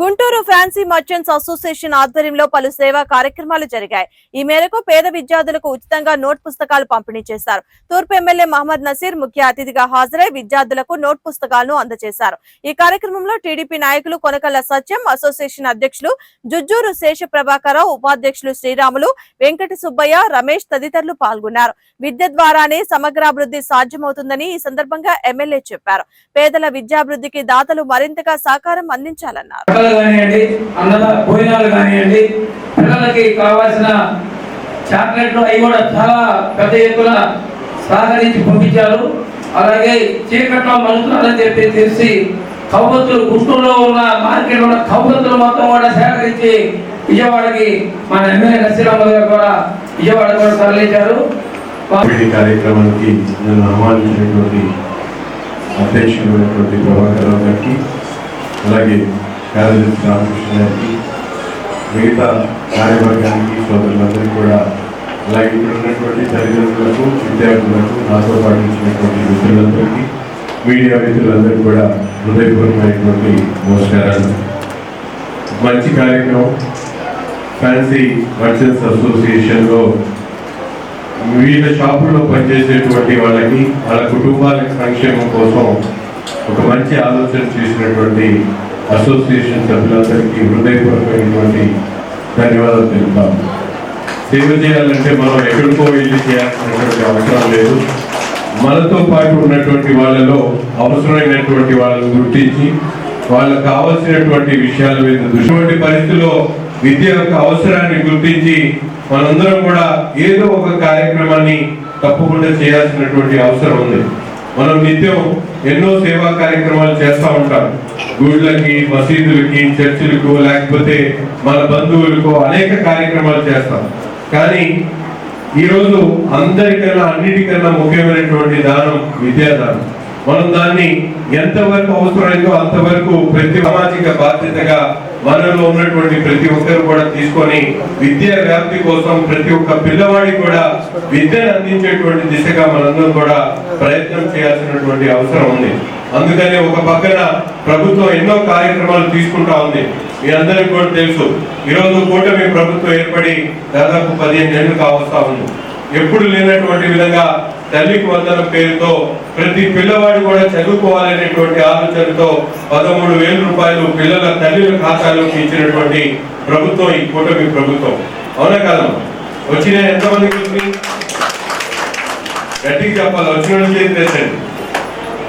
Guntur fancy merchants association ఆధ్వర్యంలో పలు సేవా కార్యక్రమాలు జరిగాయి. ఈ మేరకు పేద విద్యార్థులకు ఉచితంగా నోట్ పుస్తకాలు పంపిణీ చేశారు. తూర్పు ఎమ్మెల్యే మహమ్మద్ నసీర్ ముఖ్య అతిథిగా హాజరై విద్యార్థులకు నోట్ పుస్తకాలను అందజేశారు. ఈ కార్యక్రమంలో టీడీపీ నాయకులు కొనకల్ల సత్యం అసోసియేషన్ అధ్యక్షులు జుజ్జూరు శేష ప్రభాకరరావు ఉపాధ్యక్షులు శ్రీరాములు వెంకట సుబ్బయ్య రమేష్ తదితరులు పాల్గొన్నారు. విద్య ద్వారానే సమగ్రాభివృద్ధి సాధ్యమవుతుందని ఈ సందర్భంగా ఎమ్మెల్యే చెప్పారు. పేదల విద్యాభివృద్ధికి దాతలు మరింతగా సహకారం అందించాలన్నారు. బట్టలు కానివ్వండి అన్న భోజనాలు కానివ్వండి పిల్లలకి కావాల్సిన చాక్లెట్లు అవి కూడా చాలా పెద్ద ఎత్తున సహకరించి పంపించారు. అలాగే చీకట్లో మలుతున్నారని చెప్పి తెలిసి కవ్వొత్తులు గుంటూరులో ఉన్న మార్కెట్ ఉన్న కవ్వొత్తులు మొత్తం కూడా సేకరించి విజయవాడకి మన ఎమ్మెల్యే నరసింహరావు గారు కూడా విజయవాడ కూడా తరలించారు. కార్యక్రమానికి నన్ను ఆహ్వానించినటువంటి అధ్యక్షుడైనటువంటి ప్రభాకర్ రావు గారికి అలాగే కార్యదర్శి రామకృష్ణ గారికి మిగతా కార్యవర్గానికి సోదరులందరికీ కూడా అలాగే ఇక్కడ ఉన్నటువంటి తల్లిదండ్రులకు విద్యార్థులకు నాతో పాటు ఇచ్చినటువంటి మిత్రులందరికీ మీడియా మిత్రులందరికీ కూడా హృదయపూర్వమైనటువంటి నమస్కారాలు మంచి కార్యక్రమం ఫ్యాన్సీ మర్చెంట్స్ అసోసియేషన్లో వివిధ షాపుల్లో పనిచేసేటువంటి వాళ్ళకి వాళ్ళ కుటుంబాల సంక్షేమం కోసం ఒక మంచి ఆలోచన చేసినటువంటి అసోసియేషన్ సభ్యులందరికీ హృదయపూర్వకమైనటువంటి ధన్యవాదాలు తెలుపుతాము. సేవ చేయాలంటే మనం ఎక్కడికో వెళ్ళి చేయాల్సినటువంటి అవసరం లేదు. మనతో పాటు ఉన్నటువంటి వాళ్ళలో అవసరమైనటువంటి వాళ్ళని గుర్తించి వాళ్ళకు కావలసినటువంటి విషయాల మీద దృష్టి. పరిస్థితిలో విద్య యొక్క అవసరాన్ని గుర్తించి మనందరం కూడా ఏదో ఒక కార్యక్రమాన్ని తప్పకుండా చేయాల్సినటువంటి అవసరం ఉంది. మనం నిత్యం ఎన్నో సేవా కార్యక్రమాలు చేస్తూ ఉంటాం. గుళ్ళకి మసీదులకి చర్చిలకు లేకపోతే మన బంధువులకు అనేక కార్యక్రమాలు చేస్తాం. కానీ ఈరోజు అందరికన్నా అన్నిటికన్నా ముఖ్యమైనటువంటి దానం విద్యాదానం. మనం దాన్ని ఎంతవరకు అవసరమైందో అంతవరకు ప్రతి సామాజిక బాధ్యతగా వనరులు ఉన్నటువంటి ప్రతి ఒక్కరు కూడా తీసుకొని విద్యా వ్యాప్తి కోసం ప్రతి ఒక్క పిల్లవాడికి కూడా విద్యను అందించేటువంటి దిశగా మనందరం కూడా ప్రయత్నం చేయాల్సినటువంటి అవసరం ఉంది. అందుకని ఒక పక్కన ప్రభుత్వం ఎన్నో కార్యక్రమాలు తీసుకుంటా ఉంది. మీ అందరికి కూడా తెలుసు. ఈరోజు కూటమి ప్రభుత్వం ఏర్పడి దాదాపు పదిహేను నెలలు కావస్తా ఉంది. ఎప్పుడు లేనటువంటి విధంగా తల్లికి వందనం పేరుతో ప్రతి పిల్లవాడు కూడా చదువుకోవాలనేటువంటి ఆలోచనతో పదమూడు వేల రూపాయలు పిల్లల తల్లుల ఖాతాలోకి ఇచ్చినటువంటి ప్రభుత్వం ఈ కూటమి ప్రభుత్వం. అవునా కాదు వచ్చిన ఎంతమందికి వచ్చినాయి? గట్టిగా చెప్పాలి. వచ్చిన వాళ్ళు చేతి తెచ్చండి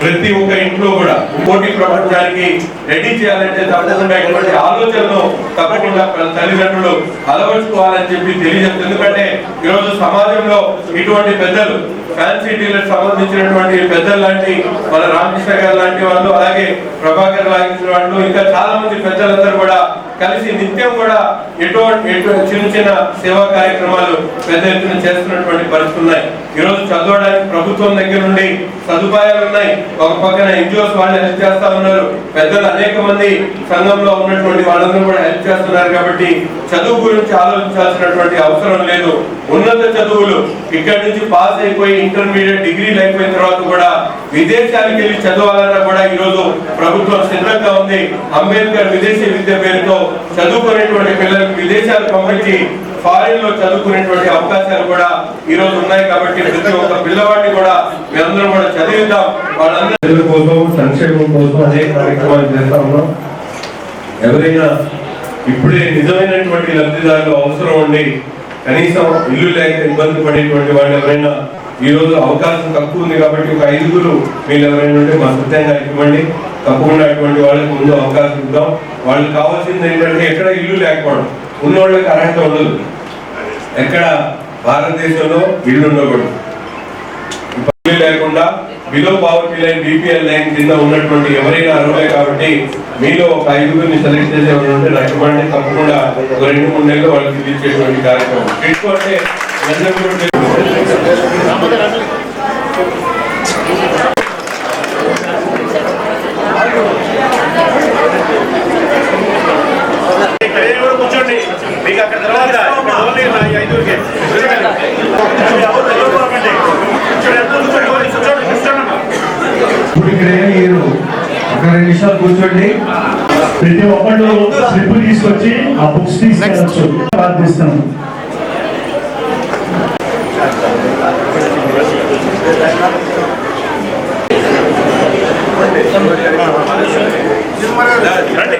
ప్రతి ఒక్క ఇంట్లో కూడా పోటీ ప్రపంచానికి రెడీ చేయాలంటే తప్పకుండా ఆలోచనలు తప్పకుండా తల్లిదండ్రులు అలవర్చుకోవాలని చెప్పి తెలియజేస్తుంది. ఎందుకంటే ఈరోజు సమాజంలో ఇటువంటి పెద్దలు ఫ్యాన్సీ డీలర్ సంబంధించినటువంటి పెద్దలు లాంటి మన రామకృష్ణ గారు లాంటి వాళ్ళు అలాగే ప్రభాకర్ లాంటి వాళ్ళు ఇంకా చాలా మంది పెద్దలందరూ కూడా కలిసి నిత్యం కూడా ఎటువంటి ఎటు- చిన్న చిన్న సేవా కార్యక్రమాలు పెద్ద ఎత్తున చేస్తున్నటువంటి పరిస్థితులు ఉన్నాయి. ఈరోజు చదవడానికి ప్రభుత్వం దగ్గర నుండి సదుపాయాలు ఉన్నాయి. ఒక పక్కన ఎన్జిఓస్ వాళ్ళు హెల్ప్ చేస్తా ఉన్నారు. పెద్దలు అనేక మంది సంఘంలో ఉన్నటువంటి వాళ్ళందరూ కూడా హెల్ప్ చేస్తున్నారు కాబట్టి చదువు గురించి ఆలోచించాల్సినటువంటి అవసరం లేదు. ఉన్నత చదువులు ఇక్కడి నుంచి పాస్ అయిపోయి ఇంటర్మీడియట్ డిగ్రీలు అయిపోయిన తర్వాత కూడా విదేశాలకు వెళ్ళి చదవాలన్నా కూడా ఈ రోజు ప్రభుత్వం సిద్ధంగా ఉంది. అంబేద్కర్ విదేశీ విద్య పేరుతో చదువుకునేటువంటి పిల్లలకు విదేశాలు పంపించి ఫారిన్లో చదువుకునేటువంటి అవకాశాలు కూడా ఈ రోజు ఉన్నాయి కాబట్టి ప్రతి ఒక్క పిల్లవాడిని కూడా మేమందరం కూడా చదివిద్దాం. వాళ్ళందరూ కోసం సంక్షేమం కోసం అనేక కార్యక్రమాలు చేస్తా ఉన్నాం. ఎవరైనా ఇప్పుడే నిజమైనటువంటి లబ్ధిదారులు అవసరం ఉండి కనీసం ఇల్లు లేక ఇబ్బంది పడేటువంటి వాళ్ళు ఎవరైనా ఈ రోజు అవకాశం తక్కువ ఉంది కాబట్టి ఒక ఐదుగురు మీరు ఎవరైనా ఉంటే మా సత్యంగా ఇవ్వండి. తప్పకుండా అటువంటి వాళ్ళకి ముందు అవకాశం ఇద్దాం. వాళ్ళకి కావాల్సింది ఏంటంటే ఎక్కడ ఇల్లు లేకపోవడం. ఉన్న వాళ్ళకి అర్హత ఉండదు. ఎక్కడ భారతదేశంలో ఇల్లు ఉండకూడదు. లేకుండా below poverty line BPL line కింద ఉన్నటువంటి ఎవరైనా అర్హులే కాబట్టి మీలో ఒక ఐదుగురిని సెలెక్ట్ చేసే వాళ్ళు ఉంటే నాకు తప్పకుండా ఒక రెండు మూడు నెలలు వాళ్ళకి ఇచ్చేటువంటి కార్యక్రమం. కిట్టు అంటే ప్రతి ఒక్కళ్ళు స్లిప్ తీసుకొచ్చి ఆ బుక్స్ తీసుకెళ్ళచ్చు. ప్రార్థిస్తాం రండి